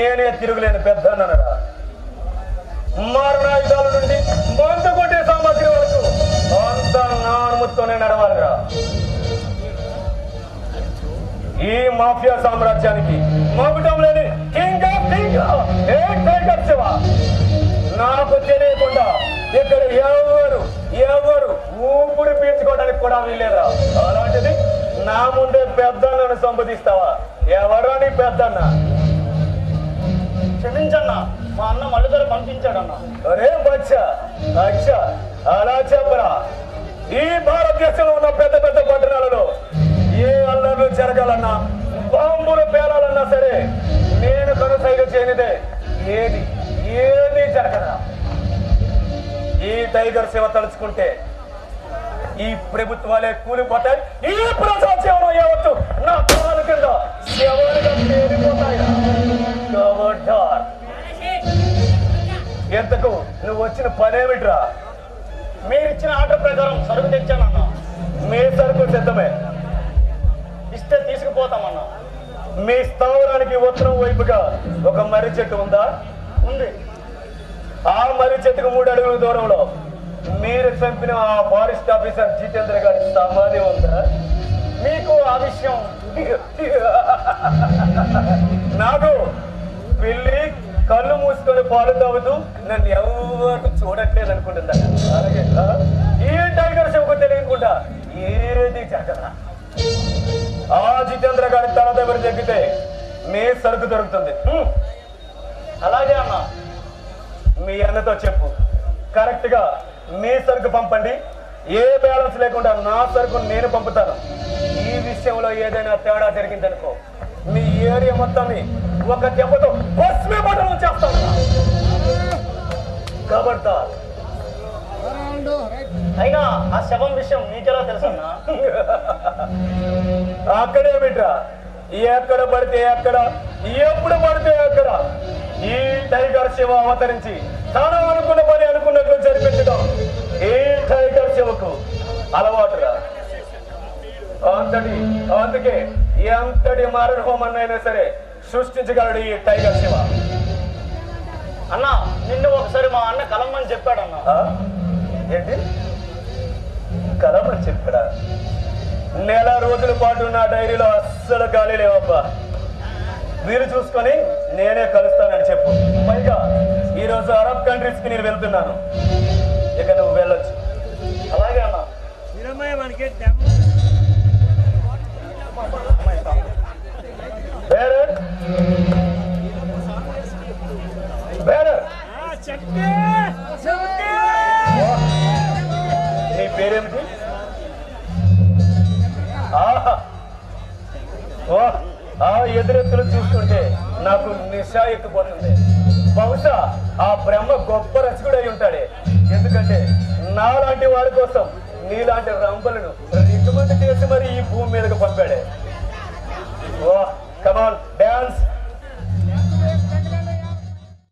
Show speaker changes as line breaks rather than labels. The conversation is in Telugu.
నేనే తిరుగులేని పెద్ద అన్నరా. మారణాయుధాల నుండి మందు కొట్టే సామాగ్రి వరకు అంత నా అనుమతితోనే నడవాలిరా. ఈ మాఫియా సామ్రాజ్యానికి మగుటం లేని king of king a tiger Shiva. నాకు తెలియకుండా ఇక్కడ ఎవరు ఎవరు ఊపిరి పీల్చుకోవడానికి కూడా వీలేరా అలాంటిది నా ముందే పెద్దన్నను సంబోధిస్తావా? ఎవరో నీ పెద్దన్న?
మా అన్న మళ్ళీ పంపించాడన్నా.
అరే బచ్చా అచ్చా అలా చెప్పరా ఈ భారతదేశంలో ఉన్న పెద్ద పెద్ద పట్టణాలలో ఏ అల్లర్లు జరగాలన్నా బాంబులు పేలాలన్నా సరే నేను కనుసైగ చేయనిదే ఏది ఏది జరగదా? ఈ టైగర్ సేవ తలుచుకుంటే ఈ ప్రభుత్వాలే కూలిపోతాయి ఈ ప్రజాసేవలో యావత్తు నా కాలు కింద సేవలుగా పేరిపోతాయి ఎంతకు నువ్వు వచ్చిన పనేమిట్రా?
మీరు ఇచ్చిన ఆర్డర్ ప్రకారం సరుకు తెచ్చానన్నా
మీ సరుకు సిద్ధమే.
ఇస్తే తీసుకుపోతామన్నా.
మీ స్థావరానికి ఉత్తరం వైపుగా ఒక మర్రి చెట్టు ఉందా?
ఉంది.
ఆ మర్రి చెట్టుకు మూడు అడుగుల దూరంలో మీరు చంపిన ఆ ఫారెస్ట్ ఆఫీసర్ జితేంద్ర గారి సమాధి ఉందా?
మీకు ఆ విషయం
నాకు మూసుకొని పాలు తాగుతూ నన్ను ఎవరు చూడట్లేదు అనుకుంటుందా? ఏ టైగర్ శివకు తెలియకుండా ఏది జరగదా ఆ జితేంద్ర గారి తల దగ్గర తగ్గితే మీ సరుకు దొరుకుతుంది.
అలాగే అన్నా
మీ అన్నతో చెప్పు. కరెక్ట్గా మీ సరుకు పంపండి. ఏ బ్యాలెన్స్ లేకుండా నా సరుకు నేను పంపుతాను. ఈ విషయంలో ఏదైనా తేడా జరిగిందనుకో మీ ఏరియా మొత్తాన్ని ఒక దెబ్బతో
తెలుసన్నా?
అక్కడే బిడ్డా. ఎక్కడ పడితే అక్కడ ఎప్పుడు పడితే అక్కడ ఈ టైగర్ శివ అవతరించి తాను అనుకున్న పని అనుకున్నట్లు జరిపించడం ఈ టైగర్ శివకు అలవాటురా. అంతటి అందుకే ఎంతటి మారణ హోమన్నైనా సరే సృష్టించగలడు ఈ టైగర్ శివ.
అన్నా నిన్ను ఒకసారి మా అన్న కలమ్మని చెప్పాడన్నా?
ఏంటి? కలమని చెప్పడా నెల రోజుల పాటు నా డైరీలో అస్సలు ఖాళీ లేవబ్బా. వీలు చూసుకొని నేనే కలుస్తానని చెప్పు. పైగా ఈరోజు అరబ్ కంట్రీస్కి నేను వెళ్తున్నాను. ఇక నువ్వు వెళ్ళొచ్చు.
అలాగే
బేరర్. బేరర్. నీ ఆ ఎదురెత్తులు చూస్తుంటే నాకు నిశా ఎక్కిపోతుంది. బహుశా ఆ బ్రహ్మ గొప్ప రసికుడై ఉంటాడే. ఎందుకంటే నాలాంటి వారి కోసం నీలాంటి రంపలను రికమెండ్ చేసి మరి ఈ భూమి మీదకి పంపాడే. ఓ కమాన్ డాన్స్